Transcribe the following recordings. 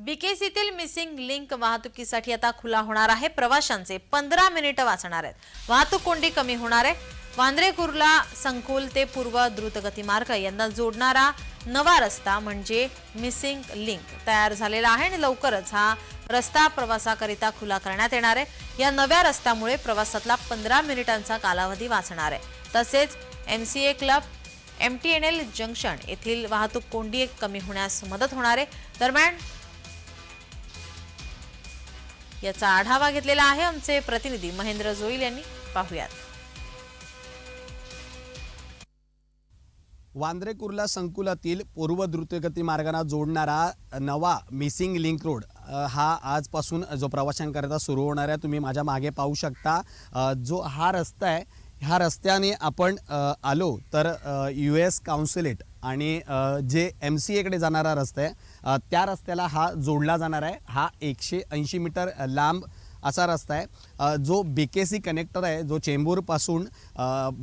बीकेसीतील missing link वाहतुकीसाठी आता खुला होणार आहे. प्रवाशांचे पंधरा मिनिटं वाचणार आहेत. वाहतूक कोंडी कमी होणार आहे. वांद्रे कुर्ला संकुल ते पूर्व द्रुतगती मार्ग यांना जोडणारा नवा रस्ता म्हणजे मिसिंग लिंक तयार झालेला आहे आणि लवकरच हा रस्ता प्रवासाकरिता खुला करण्यात येणार आहे. या नव्या रस्त्यामुळे प्रवासातला पंधरा मिनिटांचा कालावधी वाचणार आहे. तसेच M C A club M T N L junction येथील वाहतूक कोंडी कमी होण्यास मदत होणार आहे. दरम्यान याचा आढावा घेतलेला आहे आमचे प्रतिनिधी महेंद्र जोईल यांनी. पाहुयात. वांद्रे कुर्ला संकुलातील पूर्व द्रुतगती मार्गाला जोडणारा नवा मिसिंग लिंक रोड हा आजपासून जो प्रवाशांकरिता सुरू होणार आहे तुम्ही माझ्या मागे पाहू शकता. जो हा रस्ता आहे ह्या रस्त्याने आपण आलो तर यू एस काउन्सिलेट आणि जे एम सी एकडे जाणारा रस्ता आहे त्या रस्त्याला हा जोडला जाणार आहे. हा एकशे ऐंशी मीटर लांब असा रस्ता आहे. जो बी के सी कनेक्टर आहे जो चेंबूरपासून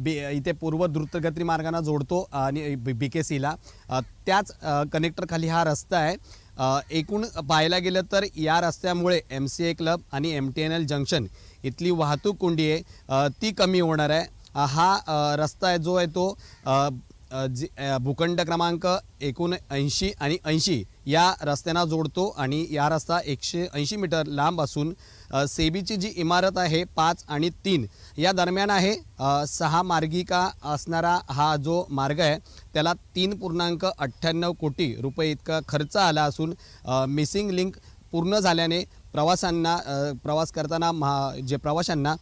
बी इथे पूर्व द्रुतगती मार्गाने जोडतो आणि बी के सीला त्याच कनेक्टरखाली हा रस्ता आहे. एकूण पाहायला गेलं तर या रस्त्यामुळे एम सी ए क्लब आणि M T N L junction इथली वाहतूक कोंडी आहे ती कमी होणार आहे. हा रस्ता आहे जो आहे तो जी भूखंड क्रमांक एकोणऐंशी आणि ऐंशी या रस्त्यांना जोडतो आणि या रस्ता एकशे ऐंशी मीटर लांब असून सेबीची जी इमारत आहे पाच आणि तीन या दरम्यान आहे सहा मार्गिका असणारा हा जो मार्ग आहे त्याला तीन पूर्णांक अठ्ठ्याण्णव कोटी रुपये इतका खर्च आला असून मिसिंग लिंक पूर्ण झाल्याने प्रवाशांना प्रवास करताना महा जे प्रवाशांना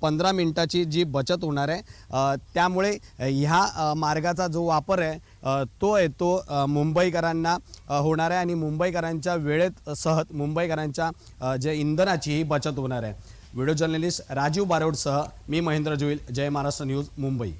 पंधरा मिनिटाची जी बचत होणार आहे त्यामुळे ह्या मार्गाचा जो वापर आहे तो आहे तो मुंबईकरांना होणार आहे आणि मुंबईकरांच्या वेळेत सहत मुंबईकरांच्या जे इंधनाची ही बचत होणार आहे. व्हिडिओ जर्नलिस्ट राजीव बारोडसह मी महेंद्र जुईल जय महाराष्ट्र न्यूज मुंबई.